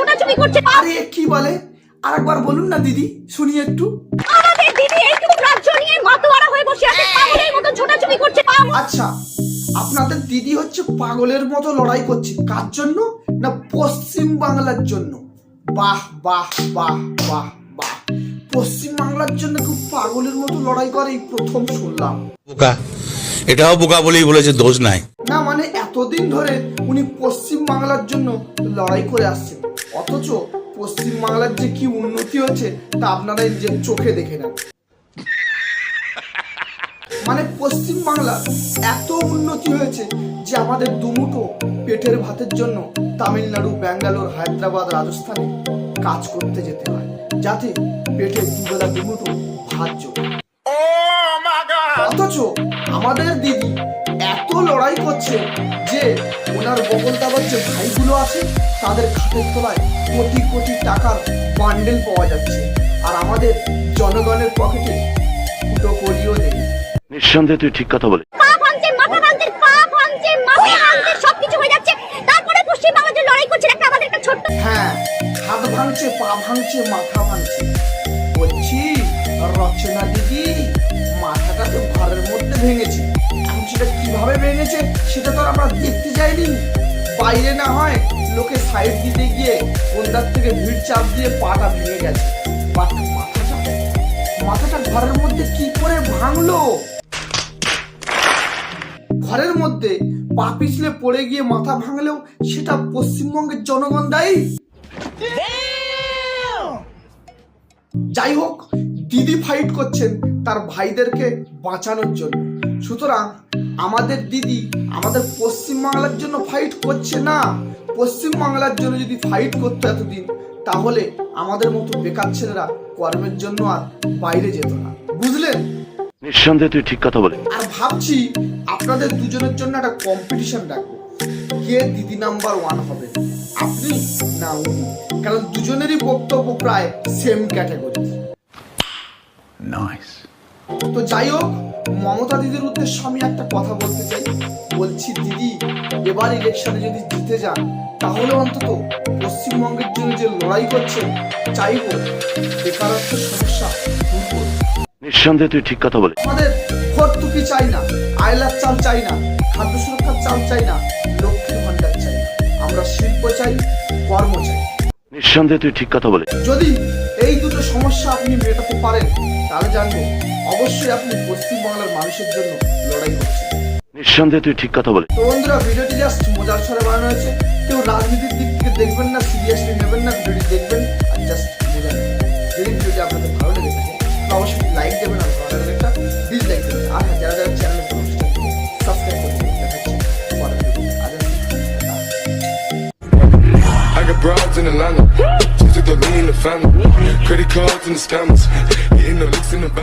ছোটাছুটি করছে। আরে কি বলে? আরেকবার বলুন না দিদি শুনি একটু। আমাদের দিদি এইটুকু রাজ্য নিয়ে মাতোয়ারা হয়ে বসে আছে পাগলের মতো ছোটাছুটি করছে আচ্ছা আপনাদের দিদি হচ্ছে পাগলের মতো লড়াই করছে। কার জন্য? না পশ্চিম বাংলার জন্য? বাহ বাহ বাহ বাহ বাহ। পশ্চিম বাংলার জন্য খুব পাগলের মতো লড়াই করে প্রথম শুনলাম। বোকা। এটাও বোকা বলেই বলেছে দোষ নাই। না মানে এতদিন ধরে উনি পশ্চিম বাংলার জন্য লড়াই করে আসছেন। অথচ পশ্চিম বাংলার যে কি উন্নতি হচ্ছে তা আপনারা এই যে চোখে দেখে নেন। মানে পশ্চিম বাংলা এত উন্নতি হয়েছে যে আমাদের দুমুঠো পেটের ভাতের জন্য তামিলনাড়ু ব্যাঙ্গালোর হায়দ্রাবাদ রাজস্থানে কাজ করতে যেতে হয় যাতে পেটের দুবেলা দুমুঠো ভাত জোটে অথচ আমাদের দিদি এত লড়াই করছে যে ওনার বগল দাবার যে ভাইগুলো আছে তাদের খাতের তলায় কোটি কোটি টাকার বান্ডেল পাওয়া যাচ্ছে। আর আমাদের জনগণের পকেটে ফুটো করিও নেই। নিঃসন্দেহে তুই ঠিক কথা বলে পা ভাঙছে মাথা ভাঙছে পা ভাঙছে মাথা ভাঙছে সবকিছু হয়ে যাচ্ছে। তারপরে পশ্চিম বাংলার যে লড়াই করছে একটা আমাদের একটা ছোট্ট হ্যাঁ হাত ভাঙছে পা ভাঙছে মাথা ভাঙছে। বলছি রচনা কীভাবে সেটা তো আমরা দেখতে যাইনি। বাইরে না হয় লোকে সাইড দিতে গিয়ে কোনদার থেকে ভিড় চাপ দিয়ে পাটা ভেঙে গেছে। মাথাটা ঘরের মধ্যে কি করে ভাঙলো? ঘরের মধ্যে পা পিছলে পড়ে গিয়ে মাথা ভাঙলেও সেটা পশ্চিমবঙ্গের জনগণ দায়ী। যাই হোক, দিদি ফাইট করছেন তার ভাইদেরকে বাঁচানোর জন্য। সুতরাং আমাদের দিদি আমাদের পশ্চিম বাংলার জন্য ফাইট করছে না। পশ্চিম বাংলার জন্য যদি ফাইট করতো এতদিন তাহলে আমাদের মতো বেকার ছেলেরা কর্মের জন্য আর বাইরে যেত না। বুঝলেন? নিঃসন্দেহে তুই ঠিক কথা বলে আর ভাবছি আপনাদের দুজনের জন্য একটা কম্পিটিশন রাখব। কে দিদি নাম্বার ওয়ান হবে? আপনি না উনি? কারণ দুজনেরই বক্তব্য প্রায় সেম ক্যাটাগরি তো যাই হোক মমতা দিদির উদ্দেশ্যে আমি একটা কথা বলতে চাই। বলছি দিদি এবার ইলেকশনে যদি জিতে যান তাহলে অন্তত পশ্চিমবঙ্গের জন্য যে লড়াই করছেন চাইব বেকারত্বের সমস্যা দূর নিঃসন্দেহে তুই ঠিক কথা বলে আমাদের ভর্তুকি চাই না আয়লার চাল চাই না খাদ্য সুরক্ষার চাল চাই না লক্ষ্মীর ভান্ডার চাই না। আমরা শিল্প চাই কর্ম চাই। নিঃসন্দেহে তুই ঠিক কথা বলে যদি এই দুটো সমস্যা আপনি মেটাতে পারেন তাহলে জানব অবশ্যই আপনি পশ্চিমবাংলার মানুষের জন্য লড়াই করছেন। নিঃসন্দেহে তুই ঠিক কথা বলে। তো বন্ধুরা ভিডিওটি জাস্ট মজার ছড়ে বানানো হয়েছে। কেউ রাজনীতির দিক থেকে দেখবেন না সিরিয়াসলি নেবেন না ভিডিওটি দেখবেন। Broads in Atlanta. Just took the lean in the family. Credit cards and the scammers. Hitting the licks in the back.